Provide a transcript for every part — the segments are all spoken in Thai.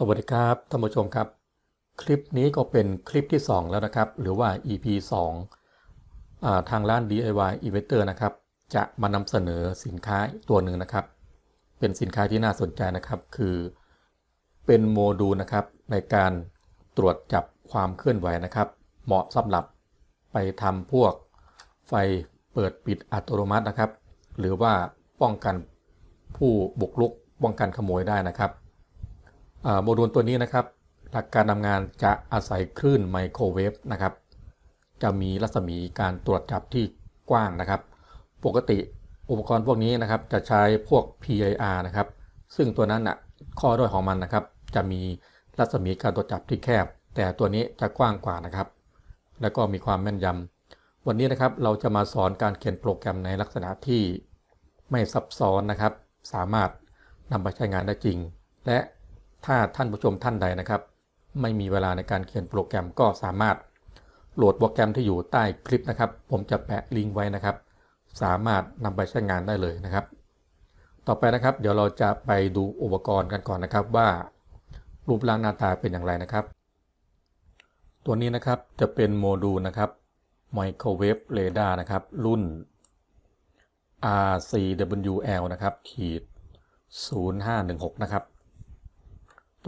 สวัสดีครับท่านผู้ชมครับ คลิปนี้ก็เป็นคลิปที่ 2 แล้วนะครับ หรือว่า EP 2อ่าทางร้าน DIY Inventor นะครับ จะมานำเสนอสินค้าตัวหนึ่งนะครับ เป็นสินค้าที่น่าสนใจนะครับคือ เป็นโมดูลนะครับในการตรวจจับความเคลื่อนไหวนะครับ เหมาะสำหรับไปทำพวกไฟเปิดปิดอัตโนมัตินะครับ หรือว่าป้องกันผู้บุกรุกป้องกันขโมยได้นะครับ โมดูลตัวนี้นะครับ หลักการทำงานจะอาศัยคลื่นไมโครเวฟนะครับ จะมีรัศมีการตรวจจับที่กว้างนะครับ ปกติอุปกรณ์พวกนี้นะครับจะใช้พวก PIR นะครับ ซึ่งตัวนั้นอะข้อด้อยของมันนะครับ จะมีรัศมีการตรวจจับที่แคบ แต่ตัวนี้จะกว้างกว่านะครับ แล้วก็มีความแม่นยำวันนี้นะครับเราจะมาสอนการเขียนโปรแกรมในลักษณะที่ไม่ซับซ้อนนะครับ สามารถนำไปใช้งานได้จริง และ ถ้าท่านผู้ชมท่านใดนะครับ ไม่มีเวลาในการเขียนโปรแกรมก็สามารถโหลดโปรแกรมที่อยู่ใต้คลิปนะครับ ผมจะแปะลิงก์ไว้นะครับ สามารถนำไปใช้งานได้เลยนะครับ ต่อไปนะครับ เดี๋ยวเราจะไปดูอุปกรณ์กันก่อนนะครับว่า รูปร่างหน้าตาเป็นอย่างไรนะครับ ตัวนี้นะครับจะเป็นโมดูลนะครับไมโครเวฟเรดาร์นะครับ รุ่น RCWL นะครับขีด0516 นะครับ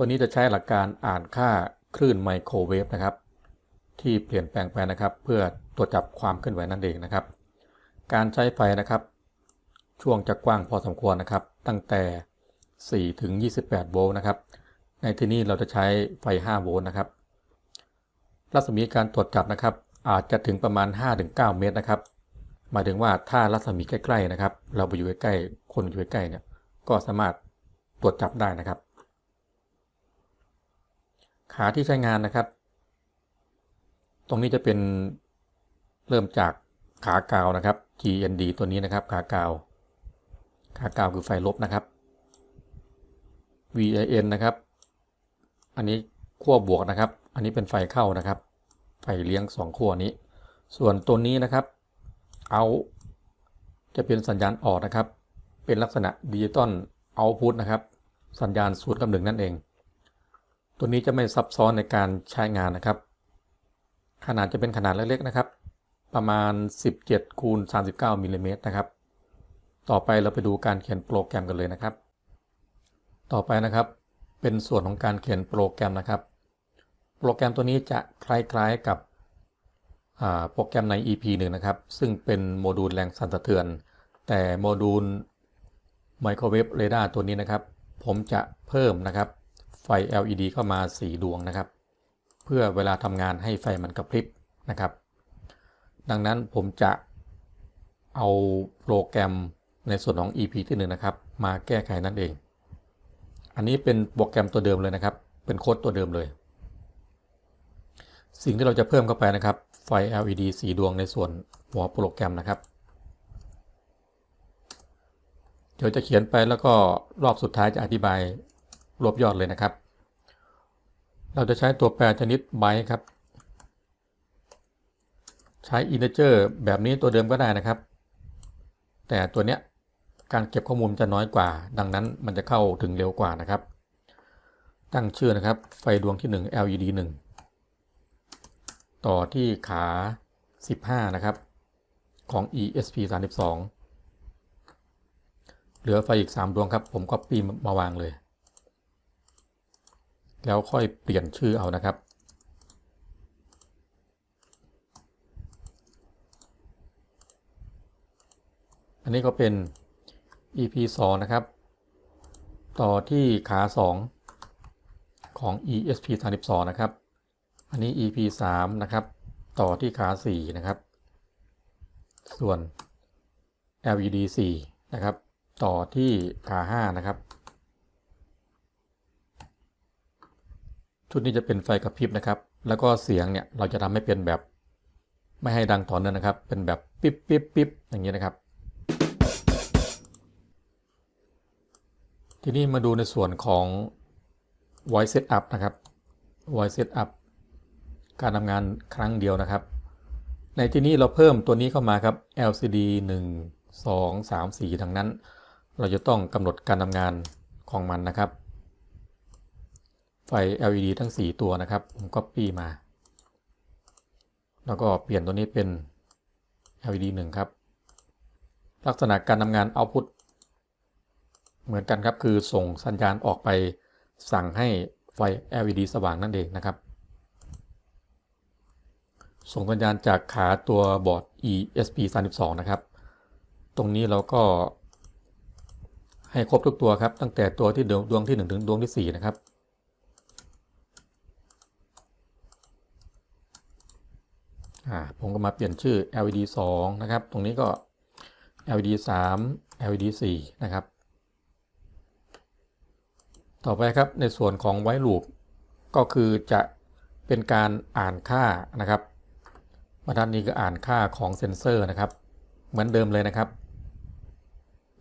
ตัวนี้จะใช้หลักการอ่านค่าคลื่นไมโครเวฟนะครับ ที่เปลี่ยนแปลงไปนะครับ เพื่อตรวจจับความเคลื่อนไหวนั่นเองนะครับ การใช้ไฟนะครับ ช่วงจะกว้างพอสมควรนะครับ ตั้งแต่ 4 ถึง 28 โวลต์นะครับ ในที่นี้เราจะใช้ไฟ 5 โวลต์นะครับ รัศมีการตรวจจับนะครับ อาจจะถึงประมาณ 5-9 เมตรนะครับหมายถึงว่าถ้ารัศมีใกล้ๆนะครับ เราไปอยู่ใกล้ๆคนอยู่ใกล้ๆเนี่ยก็สามารถตรวจจับได้นะครับ ขาที่ใช้งานนะครับ ตรงนี้จะเป็นเริ่มจากขากาวนะครับ GND ตัวนี้นะครับ ขากาว ขากาวคือไฟลบนะครับ VIN นะครับ อันนี้ขั้วบวกนะครับ อันนี้เป็นไฟเข้านะครับ ไฟเลี้ยง2ขั้วนี้ ส่วนตัวนี้นะครับ เอาจะเป็นสัญญาณออกนะครับ เป็นลักษณะดิจิตอลเอาพุตนะครับ สัญญาณศูนย์กับหนึ่งนั่นเอง ตัวนี้จะไม่ซับซ้อนในการใช้งานนะครับ ขนาดจะเป็นขนาดเล็กๆนะครับ ประมาณ 17คูณ39มิลลิเมตรนะครับ ต่อไปเราไปดูการเขียนโปรแกรมกันเลยนะครับ ต่อไปนะครับ เป็นส่วนของการเขียนโปรแกรมนะครับ โปรแกรมตัวนี้จะคล้ายๆกับโปรแกรมใน EP หนึ่งนะครับ ซึ่งเป็นโมดูลแรงสั่นสะเทือน แต่โมดูลไมโครเวฟเรดาร์ตัวนี้นะครับ ผมจะเพิ่มนะครับ ไฟ LED เข้ามา 4 ดวงนะครับ เพื่อเวลาทำงานให้ไฟมันกระพริบนะครับ ดังนั้นผมจะเอาโปรแกรมในส่วนของ EP ที่1นะครับ มาแก้ไขนั่นเอง อันนี้เป็นโปรแกรมตัวเดิมเลยนะครับ เป็นโค้ดตัวเดิมเลย สิ่งที่เราจะเพิ่มเข้าไปนะครับ ไฟ LED สีดวงในส่วนหัวโปรแกรมนะครับเดี๋ยวจะเขียนไปแล้วก็รอบสุดท้ายจะอธิบาย รวบยอดเลยนะครับ เราจะใช้ตัวแปรชนิดไบต์ครับ ใช้ integer แบบนี้ตัวเดิมก็ได้นะครับ แต่ตัวเนี้ยการเก็บข้อมูลจะน้อยกว่า ดังนั้นมันจะเข้าถึงเร็วกว่านะครับ ตั้งชื่อนะครับ ไฟดวงที่ 1 LED 1 ต่อที่ขา 15 นะครับ ของ ESP 32เหลือไฟอีก 3 ดวงครับ ผมก็ปีมาวางเลย แล้วค่อยเปลี่ยนชื่อเอานะครับ อันนี้ก็เป็น EP 2 นะครับ ต่อที่ขา 2 ของ ESP 32นะครับ อันนี้ EP 3 นะครับ ต่อที่ขา 4 นะครับ ส่วน LED 4 นะครับ ต่อที่ขา 5 นะครับ ชุดนี้จะเป็นไฟกระพริบนะครับ แล้วก็เสียงเนี่ยเราจะทำให้เป็นแบบ ไม่ให้ดังต่อเนื่องนะครับ เป็นแบบปิ๊บปิ๊บปิ๊บอย่างนี้นะครับ ทีนี้มาดูในส่วนของ voice setup นะครับ voice setup การทำงานครั้งเดียวนะครับ ในที่นี้เราเพิ่มตัวนี้เข้ามาครับ LCD 1 2 3 4ดังนั้น เราจะต้องกำหนดการทำงานของมันนะครับ ไฟ LED ทั้ง 4 ตัวนะครับ ผม Copy มา แล้วก็เปลี่ยนตัวนี้เป็น LED 1 ครับ ลักษณะการทำงาน Output เหมือนกันครับ คือส่งสัญญาณออกไปสั่งให้ไฟ LED สว่างนั่นเองนะครับ ส่งสัญญาณจากขาตัวบอร์ด ESP32 นะครับ ตรงนี้เราก็ให้ครบทุกตัวครับ ตั้งแต่ตัวที่ดวงที่ 1 ถึงดวงที่ 4 นะครับ อ่าผมก็มาเปลี่ยนชื่อ LED 2 นะครับ ตรงนี้ก็ LED 3 LED 4 นะครับ ต่อไปครับในส่วนของไวลูปก็คือจะเป็นการอ่านค่านะครับมาด้านนี้ก็อ่านค่าของเซนเซอร์นะครับ เหมือนเดิมเลยนะครับ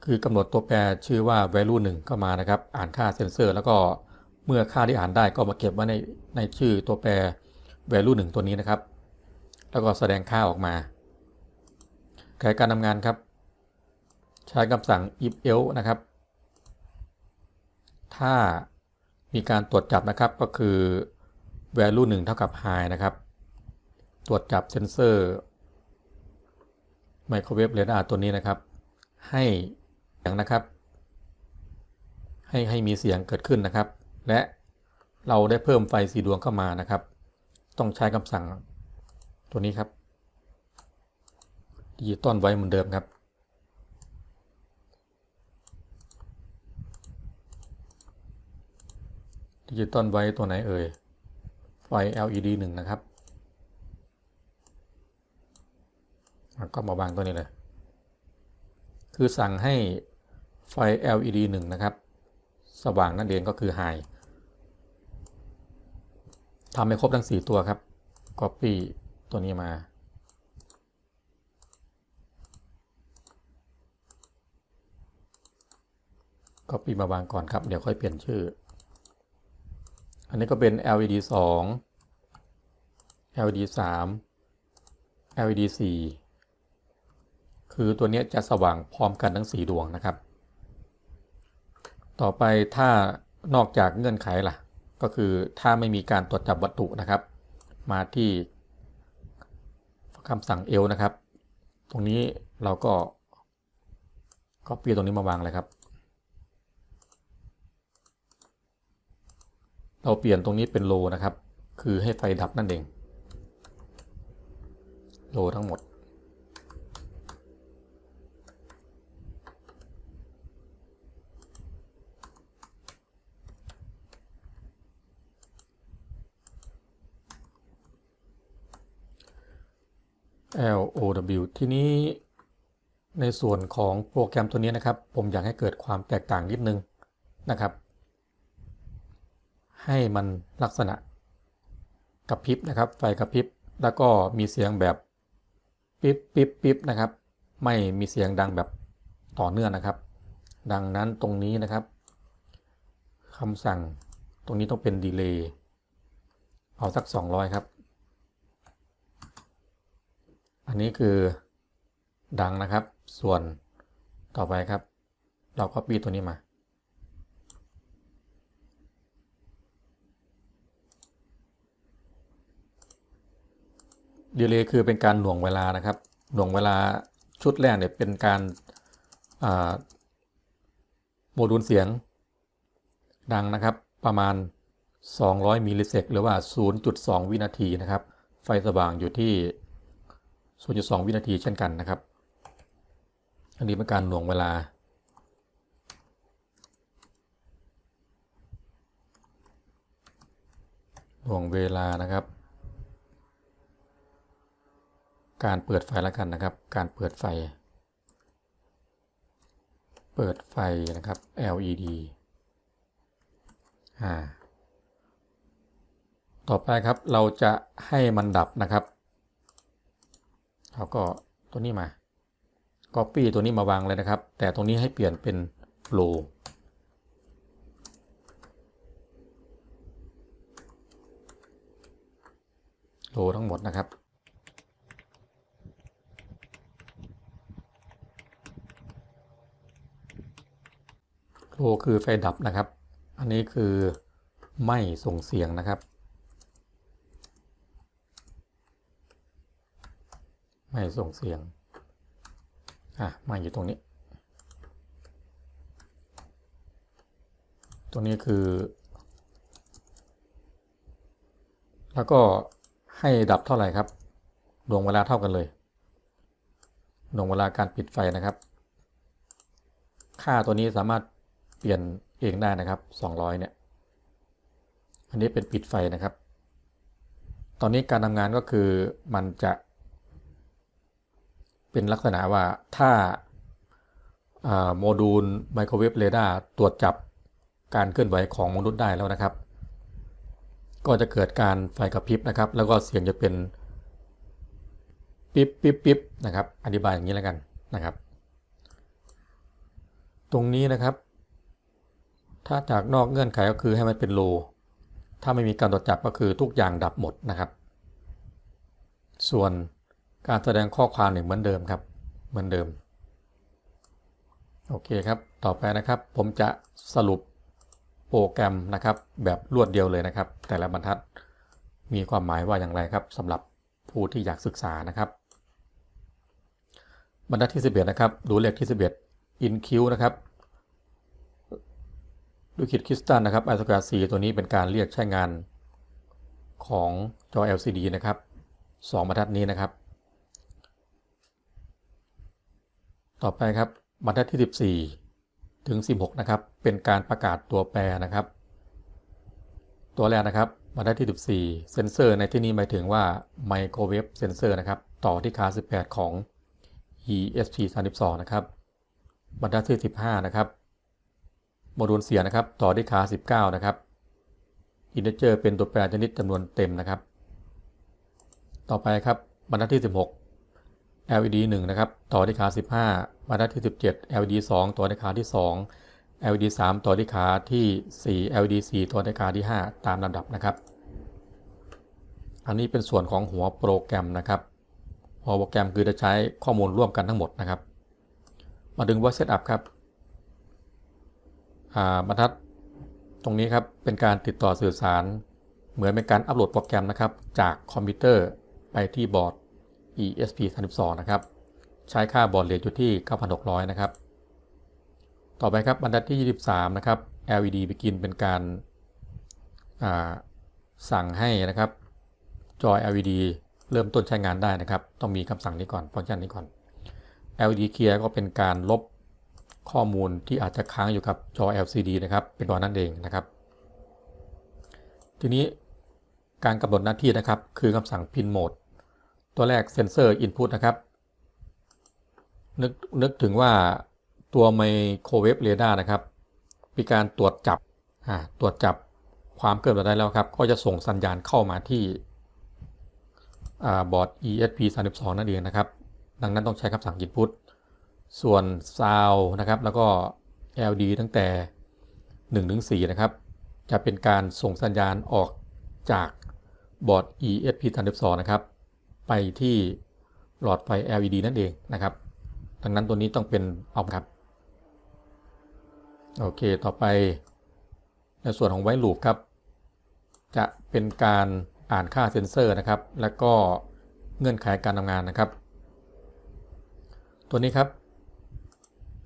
คือกำหนดตัวแปรชื่อว่า value 1เข้ามานะครับ อ่านค่าเซนเซอร์ แล้วก็เมื่อค่าที่อ่านได้ก็มาเก็บไว้ในในชื่อตัวแปร value 1 ตัวนี้นะครับ แล้วก็แสดงค่าออกมาแการทำงานครับ ใช้คำสั่ง if else นะครับ ถ้ามีการตรวจจับนะครับก็คือ value 1 เท่ากับ high นะครับ ตรวจจับเซนเซอร์ไมโครเวฟเรดาร์ตัวนี้นะครับ ให้เสียงนะครับ ให้ให้มีเสียงเกิดขึ้นนะครับ และเราได้เพิ่มไฟสีดวงเข้ามานะครับ ต้องใช้คำสั่ง ตัวนี้ครับดิจิตอลไว้เหมือนเดิมครับ ดิจิตอลไว้ตัวไหนเอ่ย ไฟ LED 1 นะครับก็มาวางตัวนี้เลย คือสั่งให้ไฟ LED 1 นะครับ สว่างนั่นเองก็คือ High ทำให้ครบทั้ง 4 ตัวครับ Copy ตัวนี้มา Copy มาวางก่อนครับ เดี๋ยวค่อยเปลี่ยนชื่อ อันนี้ก็เป็น LED 2 LED 3 LED 4 คือตัวนี้จะสว่างพร้อมกันทั้ง 4 ดวงนะครับ ต่อไปถ้านอกจากเงื่อนไขล่ะ ก็คือถ้าไม่มีการตรวจจับวัตถุนะครับ มาที่ คำสั่ง L นะครับ ตรงนี้เราก็ก็เปียตรงนี้มาวางเลยครับ เราเปลี่ยนตรงนี้เป็นโลนะครับ คือให้ไฟดับนั่นเองโลทั้งหมด L O W ทีนี้ในส่วนของโปรแกรมตัวนี้นะครับ ผมอยากให้เกิดความแตกต่างนิดนึงนะครับ ให้มันลักษณะกระพริบนะครับ ไฟกระพริบ แล้วก็มีเสียงแบบปิ๊บปิ๊บปิ๊บนะครับ ไม่มีเสียงดังแบบต่อเนื่องนะครับ ดังนั้นตรงนี้นะครับคำสั่งตรงนี้ต้องเป็นดีเลย์เอาสัก 200 ครับ อันนี้คือดังนะครับ ส่วนต่อไปครับ เราก็ปีตัวนี้มา ดีเลย์คือเป็นการหน่วงเวลานะครับ หน่วงเวลาชุดแรกเนี่ยเป็นการโมดูลเสียงดังนะครับประมาณ 200มิลลิเซกหรือว่า 0.2 วินาทีนะครับ ไฟสว่างอยู่ที่ 0.2 วินาทีเช่นกันนะครับ อันนี้เป็นการหน่วงเวลา หน่วงเวลานะครับ การเปิดไฟแล้วกันนะครับ การเปิดไฟ เปิดไฟนะครับ LED อ่าต่อไปครับเราจะให้มันดับนะครับ เราก็ตัวนี้มา Copy ตัวนี้มาวางเลยนะครับ แต่ตรงนี้ให้เปลี่ยนเป็น Low โลทั้งหมดนะครับ โลคือไฟดับนะครับ อันนี้คือไม่ส่งเสียงนะครับ ไม่ส่งเสียง อะ มาอยู่ตรงนี้ ตรงนี้คือ แล้วก็ให้ดับเท่าไหร่ครับ ดวงเวลาเท่ากันเลย ดวงเวลาการปิดไฟนะครับ ค่าตัวนี้สามารถเปลี่ยนเองได้นะครับ 200 เนี่ย อันนี้เป็นปิดไฟนะครับ ตอนนี้การทำงานก็คือมันจะ เป็นลักษณะว่าถ้าโมดูลไมโครเวฟเรดาร์ตรวจจับการเคลื่อนไหวของมนุษย์ได้แล้วนะครับ ก็จะเกิดการไฟกระพริบนะครับ แล้วก็เสียงจะเป็นปิ๊บปิ๊บปิ๊บนะครับ อธิบายอย่างนี้แล้วกันนะครับ ตรงนี้นะครับ ถ้าจากนอกเงื่อนไขก็คือให้มันเป็นโล ถ้าไม่มีการตรวจจับก็คือทุกอย่างดับหมดนะครับ ส่วน การแสดงข้อความเนี่ยเหมือนเดิมครับ เหมือนเดิม โอเคครับ ต่อไปนะครับ ผมจะสรุปโปรแกรมนะครับ แบบรวดเดียวเลยนะครับ แต่ละบรรทัดมีความหมายว่าอย่างไรครับสำหรับผู้ที่อยากศึกษานะครับ บรรทัดที่ 11 นะครับ ดูเลขที่ 11 in q นะครับดูคิดคริสตัลนะครับ i สก a r 4ตัวนี้เป็นการเรียกใช้งานของจอ LCD นะครับ 2บรรทัดนี้นะครับ ต่อไปครับบรรทัดที่ 14 ถึง 16 นะครับ เป็นการประกาศตัวแปรนะครับ ตัวแรกนะครับบรรทัดที่ 14 เซนเซอร์ในที่นี้หมายถึงว่าไมโครเวฟเซนเซอร์นะครับ ต่อที่คา 18 ของ ESP32 นะครับบรรทัดที่ 15 นะครับโมดูลเสียงนะครับ ต่อที่คา 19 นะครับอินเทเจอร์เป็นตัวแปรชนิดจำนวนเต็มนะครับ ต่อไปครับบรรทัดที่ 16 LED 1 นะครับ ต่อที่ขา 15 บรรทัดที่ 17 LED 2 ต่อที่ขาที่ 2 LED 3 ต่อที่ขาที่ 4 LED 4 ต่อที่ขาที่ 5 ตามลำดับนะครับ อันนี้เป็นส่วนของหัวโปรแกรมนะครับหัวโปรแกรมคือจะใช้ข้อมูลร่วมกันทั้งหมดนะครับ มาดึงว่าเซตอัพครับบรรทัดตรงนี้ครับเป็นการติดต่อสื่อสาร เหมือนเป็นการอัปโหลดโปรแกรมนะครับ จากคอมพิวเตอร์ไปที่บอร์ด ESP32 นะครับ ใช้ค่าบอร์ดเรทอยู่ที่ 9,600 นะครับ ต่อไปครับบรรทัดที่ 23 นะครับ LED begin เป็นการสั่งให้นะครับ จอ LED เริ่มต้นใช้งานได้นะครับ ต้องมีคำสั่งนี้ก่อนฟังก์ชันนี้ก่อน LED clear ก็เป็นการลบข้อมูลที่อาจจะค้างอยู่กับจอ LCD นะครับ เป็นตัวนั้นเองนะครับ ทีนี้การกำหนดหน้าที่นะครับ คือคำสั่ง pin mode ตัวแรกเซนเซอร์ Input นะครับ นึกนึกถึงว่าตัวไมโครเวฟเรดาร์นะครับ มีการตรวจจับตรวจจับความเกิดอะไรได้แล้วครับ ก็จะส่งสัญญาณเข้ามาที่บอร์ด ESP32 นั่นเองนะครับ ดังนั้นต้องใช้คำสั่ง Input ส่วน Sound นะครับ แล้วก็ LD ตั้งแต่ 1 ถึง 4 นะครับ จะเป็นการส่งสัญญาณออกจากบอร์ด ESP32 นะครับ ไปที่หลอดไฟ LED นั่นเองนะครับ ดังนั้นตัวนี้ต้องเป็นออฟครับ โอเค ต่อไปในส่วนของไวลูปครับ จะเป็นการอ่านค่าเซนเซอร์นะครับ แล้วก็เงื่อนไขการทำงานนะครับ ตัวนี้ครับ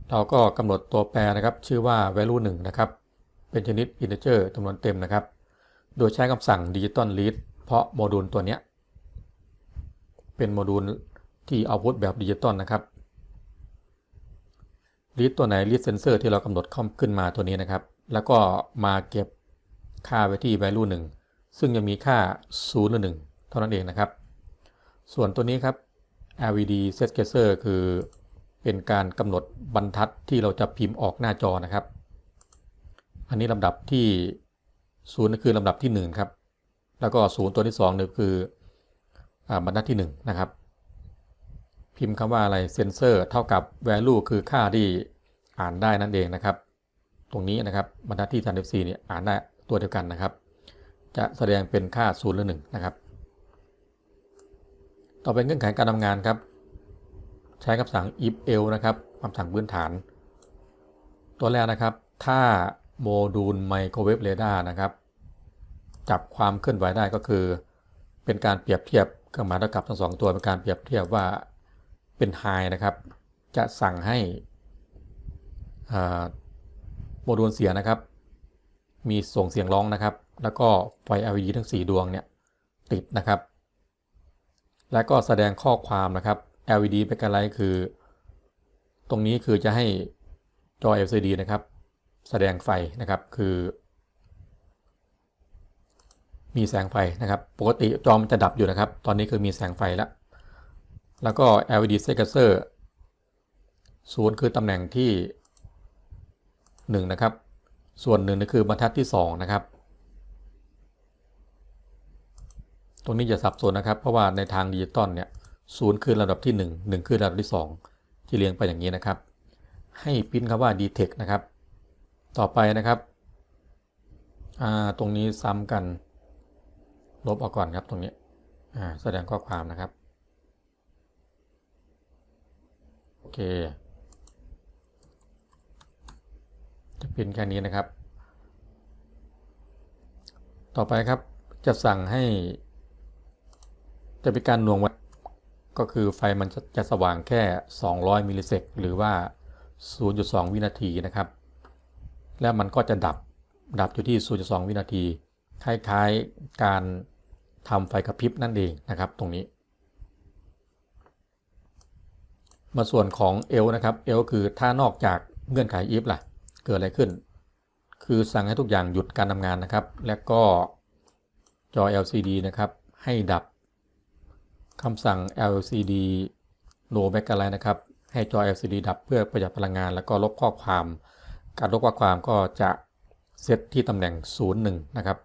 เราก็กำหนดตัวแปรนะครับ ชื่อว่า value 1 นะครับ เป็นชนิด integer จำนวนเต็มนะครับ โดยใช้คำสั่ง digital read เพราะโมดูลตัวนี้ เป็นโมดูลที่เอาพุทแบบดิจิตอลนะครับ read ตัวไหน read sensor ที่เรากำหนดขึ้นมาตัวนี้นะครับ แล้วก็มาเก็บค่าไว้ที่ value 1 ซึ่งจะมีค่า 0 หรือ 1 เท่านั้นเองนะครับ ส่วนตัวนี้ครับ LED set guesser คือเป็นการกำหนดบรรทัดที่เราจะพิมพ์ออกหน้าจอนะครับ อันนี้ลำดับที่0นั่นคือลำดับที่ 1 ครับ แล้วก็ 0 ตัวที่2นี่คือ บรรทัดที่ 1 นะครับ พิมพ์คำว่าอะไรเซนเซอร์เท่ากับ value คือค่าที่อ่านได้นั่นเองนะครับ ตรงนี้นะครับบรรทัดที่34เนี่ยอ่านได้ตัวเดียวกันนะครับ จะแสดงเป็นค่า0หรือ1นะครับ ต่อไปเงื่อนไขการทำงานครับ ใช้คำสั่ง if else นะครับคำสั่งพื้นฐาน ตัวแรกนะครับ ถ้าโมดูลไมโครเวฟเรดาร์นะครับ จับความเคลื่อนไหวได้ก็คือ เป็นการเปรียบเทียบ เครื่องหมายเท่ากับทั้งสองตัวเป็นการเปรียบเทียบว่าเป็นไฮนะครับ จะสั่งให้โมดูลเสียงนะครับ มีส่งเสียงร้องนะครับ แล้วก็ไฟ LED ทั้ง 4 ดวงเนี่ยติดนะครับ แล้วก็แสดงข้อความนะครับ LED เป็นอะไรคือ ตรงนี้คือจะให้จอ LCD นะครับ แสดงไฟนะครับคือ มีแสงไฟนะครับ ปกติจอมันจะดับอยู่นะครับ ตอนนี้คือมีแสงไฟแล้ว แล้วก็ LED s e c u r ศูนย์คือตำแหน่งที่ 1 นะครับ ส่วนหนึ่งนี่คือบรรทัดที่ 2 นะครับ ตรงนี้จะสับสนนะครับ เพราะว่าในทางดิจิตอลเนี่ยศูนย์คือระดับที่ 1 1 คือระดับที่ 2 ที่เรียงไปอย่างนี้นะครับ ให้พิมพ์คำว่า detect นะครับ ต่อไปนะครับ ตรงนี้ซ้ำกัน ลบออกก่อนครับตรงนี้แสดงข้อความนะครับ โอเค จะเป็นแค่นี้นะครับ ต่อไปครับจะสั่งให้ จะเป็นการหน่วงวัดก็คือไฟมันจะจะสว่างแค่ 200 มิลลิเซกหรือว่า 0.2 วินาทีนะครับ แล้วมันก็จะดับดับอยู่ที่ 0.2 วินาที คล้ายๆการ ทำไฟกระพริบนั่นเองนะครับตรงนี้ มาส่วนของ L นะครับ L คือถ้านอกจากเงื่อนไข if ล่ะ เกิดอะไรขึ้น คือสั่งให้ทุกอย่างหยุดการทำงานนะครับ และก็จอ LCD นะครับ ให้ดับคำสั่ง LCD no backlight นะครับ ให้จอ LCD ดับเพื่อประหยัดพลังงาน แล้วก็ลบข้อความ การลบข้อความก็จะเซตที่ตำแหน่ง 0 1 นะครับ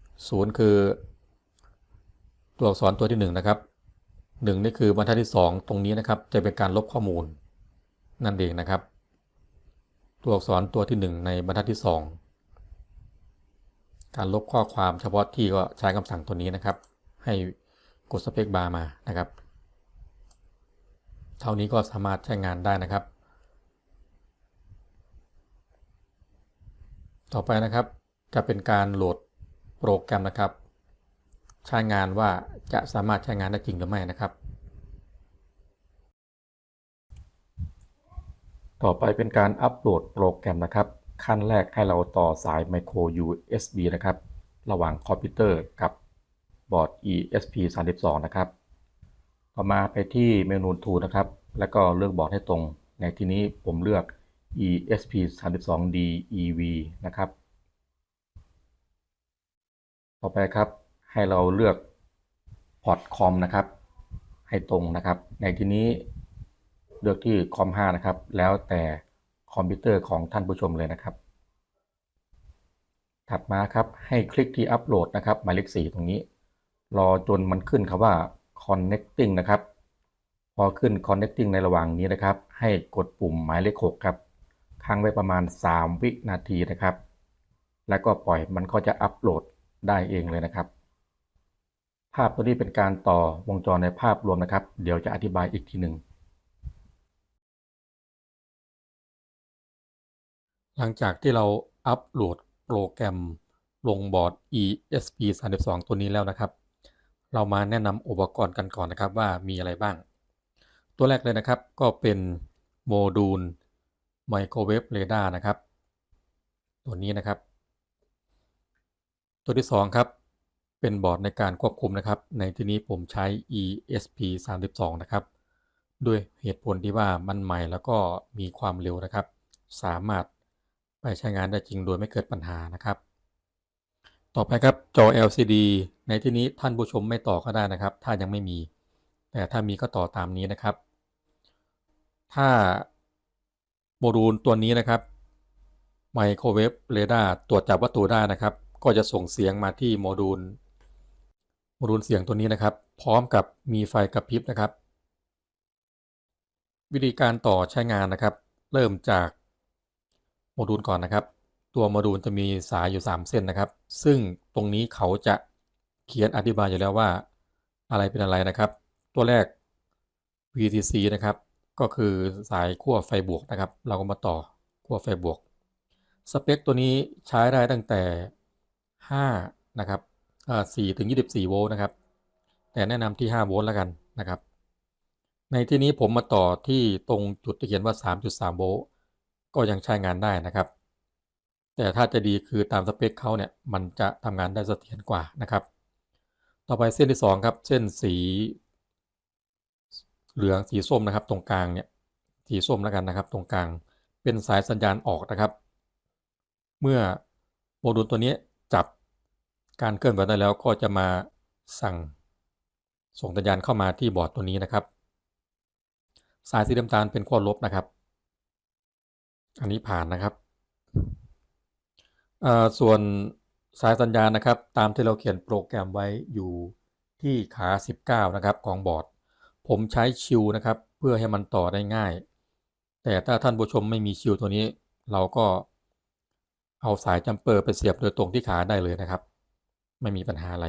0 คือ ตัวอักษรตัวที่ 1 นะครับ 1 นี่คือบรรทัดที่ 2 ตรงนี้นะครับ จะเป็นการลบข้อมูล นั่นเองนะครับ ตัวอักษรตัวที่ 1 ในบรรทัดที่ 2 การลบข้อความเฉพาะที่ก็ใช้คำสั่งตัวนี้นะครับ ให้กดสเปคบาร์มานะครับ เท่านี้ก็สามารถใช้งานได้นะครับ ต่อไปนะครับจะเป็นการโหลดโปรแกรมนะครับ ใช้งานว่าจะสามารถใช้งานได้จริงหรือไม่นะครับ ต่อไปเป็นการอัปโหลดโปรแกรมนะครับ ขั้นแรกให้เราต่อสาย micro USB นะครับ ระหว่างคอมพิวเตอร์กับบอร์ด ESP32 นะครับ ต่อมาไปที่เมนู Tool นะครับ แล้วก็เลือกบอร์ดให้ตรง ในที่นี้ผมเลือก ESP32D EV นะครับ ต่อไปครับ ให้เราเลือกพอร์ตคอมนะครับ ให้ตรงนะครับ ในที่นี้เลือกที่คอม5นะครับ แล้วแต่คอมพิวเตอร์ของท่านผู้ชมเลยนะครับ ถัดมาครับให้คลิกที่อัปโหลดนะครับหมายเลข4ตรงนี้ รอจนมันขึ้นคำว่า connecting นะครับ พอขึ้น connecting ในระหว่างนี้นะครับ ให้กดปุ่มหมายเลข6ครับค้างไว้ประมาณ 3 วินาทีนะครับ แล้วก็ปล่อยมันก็จะอัปโหลดได้เองเลยนะครับ ภาพตัวนี้เป็นการต่อวงจรในภาพรวมนะครับ เดี๋ยวจะอธิบายอีกทีหนึ่ง หลังจากที่เราอัปโหลดโปรแกรมลงบอร์ด ESP32 ตัวนี้แล้วนะครับ เรามาแนะนำอุปกรณ์กันก่อนนะครับว่ามีอะไรบ้าง ตัวแรกเลยนะครับก็เป็นโมดูลไมโครเวฟเรดาร์นะครับ ตัวนี้นะครับ ตัวที่ 2 ครับ เป็นบอร์ดในการควบคุมนะครับ ในที่นี้ผมใช้ ESP32 นะครับ ด้วยเหตุผลที่ว่ามันใหม่แล้วก็มีความเร็วนะครับ สามารถไปใช้งานได้จริงโดยไม่เกิดปัญหานะครับ ต่อไปครับจอ LCD ในที่นี้ท่านผู้ชมไม่ต่อก็ได้นะครับ ถ้ายังไม่มี แต่ถ้ามีก็ต่อตามนี้นะครับ ถ้าโมดูลตัวนี้นะครับไมโครเวฟเรดาร์ตรวจจับวัตถุได้นะครับ ก็จะส่งเสียงมาที่โมดูล โมดูลเสียงตัวนี้นะครับ พร้อมกับมีไฟกระพริบนะครับ วิธีการต่อใช้งานนะครับ เริ่มจากโมดูลก่อนนะครับ ตัวโมดูลจะมีสายอยู่ 3 เส้นนะครับ ซึ่งตรงนี้เขาจะเขียนอธิบายอยู่แล้วว่า อะไรเป็นอะไรนะครับ ตัวแรก VTC นะครับ ก็คือสายขั้วไฟบวกนะครับ เราก็มาต่อขั้วไฟบวก สเปคตัวนี้ใช้ได้ตั้งแต่ 5 นะครับ อ่า4ถึง24โวลต์นะครับ แต่แนะนำที่5โวลต์แล้วกันนะครับ ในที่นี้ผมมาต่อที่ตรงจุดที่เขียนว่า3.3โวลต์ก็ยังใช้งานได้นะครับ แต่ถ้าจะดีคือตามสเปคเขาเนี่ยมันจะทำงานได้เสถียรกว่านะครับ ต่อไปเส้นที่2ครับ เส้นสี เหลืองสีส้มนะครับ ตรงกลางเนี่ยสีส้มแล้วกันนะครับ ตรงกลางเป็นสายสัญญาณออกนะครับ เมื่อโมดูลตัวนี้จับ การเคลื่อนไหวได้แล้วก็จะมาสั่งส่งสัญญาณเข้ามาที่บอร์ดตัวนี้นะครับ สายสีน้ำตาลเป็นขั้วลบนะครับ อันนี้ผ่านนะครับ ส่วนสายสัญญาณนะครับ ตามที่เราเขียนโปรแกรมไว้อยู่ที่ขา 19 นะครับของบอร์ด ผมใช้ชิวนะครับ เพื่อให้มันต่อได้ง่าย แต่ถ้าท่านผู้ชมไม่มีชิวตัวนี้ เราก็เอาสายจัมเปอร์ไปเสียบโดยตรงที่ขาได้เลยนะครับ ไม่มีปัญหาอะไร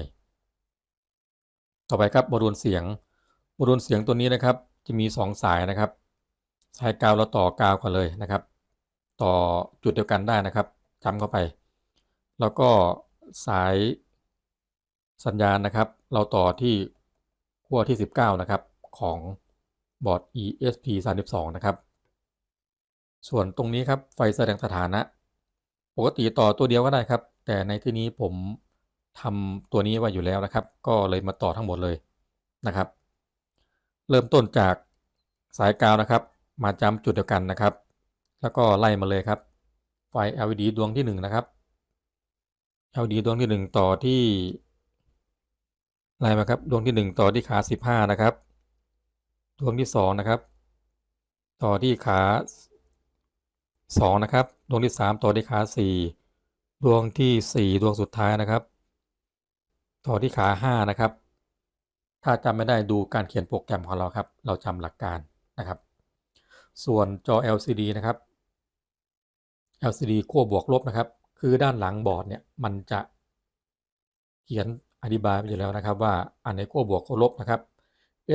ต่อไปครับโมดูลเสียงโมดูลเสียงตัวนี้นะครับ จะมี 2 สายนะครับ สายกาวเราต่อกาวกันเลยนะครับ ต่อจุดเดียวกันได้นะครับจำเข้าไป แล้วก็สายสัญญาณนะครับ เราต่อที่ขั้วที่ 19 นะครับ ของบอร์ด ESP 32นะครับ ส่วนตรงนี้ครับไฟแสดงสถานะ ปกติต่อตัวเดียวก็ได้ครับ แต่ในที่นี้ผม ทำตัวนี้ไว้อยู่แล้วนะครับ ก็เลยมาต่อทั้งหมดเลยนะครับ เริ่มต้นจากสายกาวนะครับ มาจำจุดเดียวกันนะครับ แล้วก็ไล่มาเลยครับ ไฟ LED ดวงที่1นะครับ LED ดวงที่ 1 ต่อที่ไล่มาครับดวงที่ 1 ต่อที่ขา 15 นะครับ ดวงที่ 2 นะครับ ต่อที่ขา 2 นะครับ ดวงที่ 3 ต่อที่ขา 4 ดวงที่ 4 ดวงสุดท้ายนะครับ ต่อที่ขา5นะครับ ถ้าจำไม่ได้ดูการเขียนโปรแกรมของเราครับ เราจำหลักการนะครับ ส่วนจอ LCD นะครับ LCD ขั้วบวกลบนะครับ คือด้านหลังบอร์ดเนี่ยมันจะเขียนอธิบายไปอยู่แล้วนะครับ ว่าอันไหนขั้วบวกขั้วลบนะครับ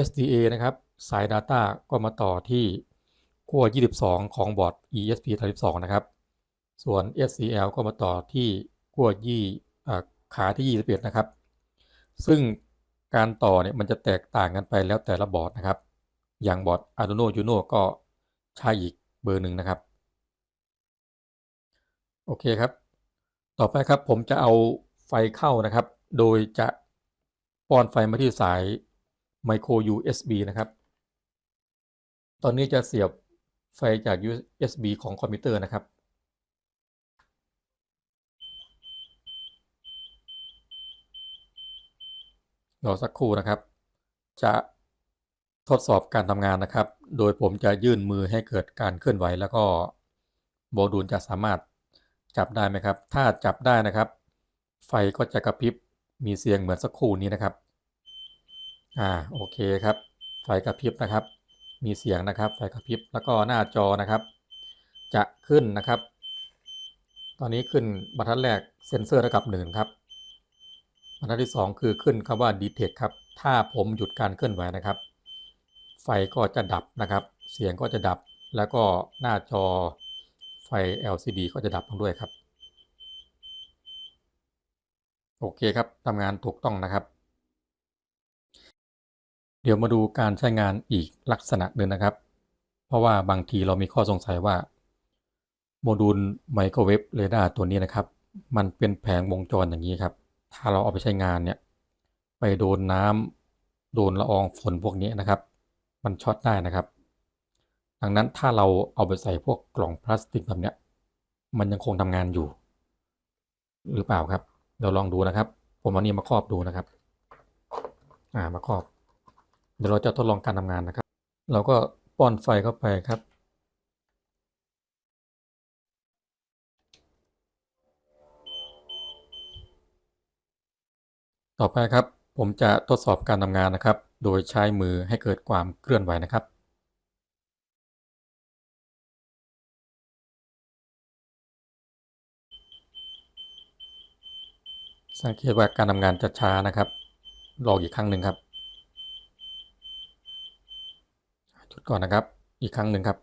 SDA นะครับสาย Data ก็มาต่อที่ขั้ว22 ของบอร์ด ESP 32 นะครับ ส่วน SCL ก็มาต่อที่ขั้วยี่ขาที่ 21 นะครับ ซึ่งการต่อเนี่ยมันจะแตกต่างกันไปแล้วแต่ละบอร์ดนะครับ อย่างบอร์ด Arduino Uno ก็ใช้อีกเบอร์หนึ่งนะครับ โอเคครับ ต่อไปครับผมจะเอาไฟเข้านะครับ โดยจะป้อนไฟมาที่สาย micro USB นะครับ ตอนนี้จะเสียบไฟจาก USB ของคอมพิวเตอร์นะครับ รอสักครู่นะครับ จะทดสอบการทำงานนะครับ โดยผมจะยื่นมือให้เกิดการเคลื่อนไหว แล้วก็โมดูลจะสามารถจับได้ไหมครับ ถ้าจับได้นะครับ ไฟก็จะกระพริบมีเสียงเหมือนสักครู่นี้นะครับ อ่าโอเคครับ ไฟกระพริบนะครับ มีเสียงนะครับ ไฟกระพริบแล้วก็หน้าจอนะครับ จะขึ้นนะครับ ตอนนี้ขึ้นบรรทัดแรกเซ็นเซอร์ระดับหนึ่งครับบ รทัดที่ 2 คือขึ้นคำว่า detect ครับ ถ้าผมหยุดการเคลื่อนไหวนะครับ ไฟก็จะดับนะครับ เสียงก็จะดับ แล้วก็หน้าจอไฟ LCD ก็จะดับลงด้วยครับ โอเคครับทำงานถูกต้องนะครับ เดี๋ยวมาดูการใช้งานอีกลักษณะหนึ่งนะครับ เพราะว่าบางทีเรามีข้อสงสัยว่าโมดูลไมโครเวฟเรดาร์ตัวนี้นะครับ มันเป็นแผงวงจรอย่างนี้ครับ ถ้าเราเอาไปใช้งานเนี่ย ไปโดนน้ำโดนละอองฝนพวกนี้นะครับ มันช็อตได้นะครับ ดังนั้นถ้าเราเอาไปใส่พวกกล่องพลาสติกแบบเนี้ย มันยังคงทำงานอยู่ หรือเปล่าครับ เราลองดูนะครับ ผมเอานี้มาครอบดูนะครับ อ่ามาครอบ เดี๋ยวเราจะทดลองการทำงานนะครับ เราก็ป้อนไฟเข้าไปครับ ต่อไปครับ ผมจะทดสอบการทำงานนะครับ โดยใช้มือให้เกิดความเคลื่อนไหวนะครับ สังเกตว่าการทำงานจะช้านะครับลองอีกครั้งหนึ่งครับจุดก่อนนะครับ อีกครั้งหนึ่งครับ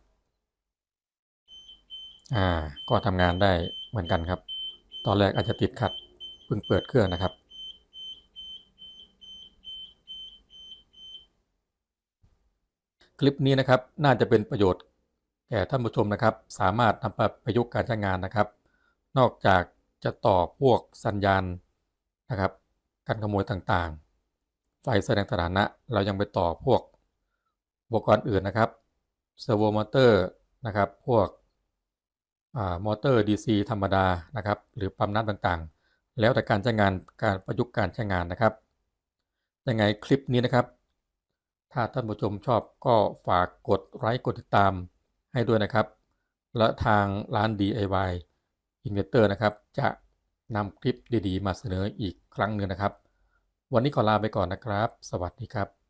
อ่า ก็ทำงานได้เหมือนกันครับ ตอนแรกอาจจะติดขัดเพิ่งเปิดเครื่องนะครับ คลิปนี้นะครับน่าจะเป็นประโยชน์แก่ท่านผู้ชมนะครับ สามารถนำไปประยุกต์การใช้งานนะครับ นอกจากจะต่อพวกสัญญาณนะครับ การขโมยต่างๆ ไฟแสดงสถานะ เรายังไปต่อพวกอุปกรณ์อื่นนะครับเซอร์โวมอเตอร์นะครับ พวกอมอเตอร์ DC ธรรมดานะครับ หรือปั๊มน้ำต่างๆ แล้วแต่การใช้งานการประยุกต์การใช้งานนะครับยังไงคลิปนี้นะครับ ถ้าท่านผู้ชมชอบก็ฝากกดไลค์กดติดตามให้ด้วยนะครับ และทางร้าน DIY Inventor นะครับ จะนำคลิปดีๆ มาเสนออีกครั้งหนึ่งนะครับ วันนี้ขอลาไปก่อนนะครับ สวัสดีครับ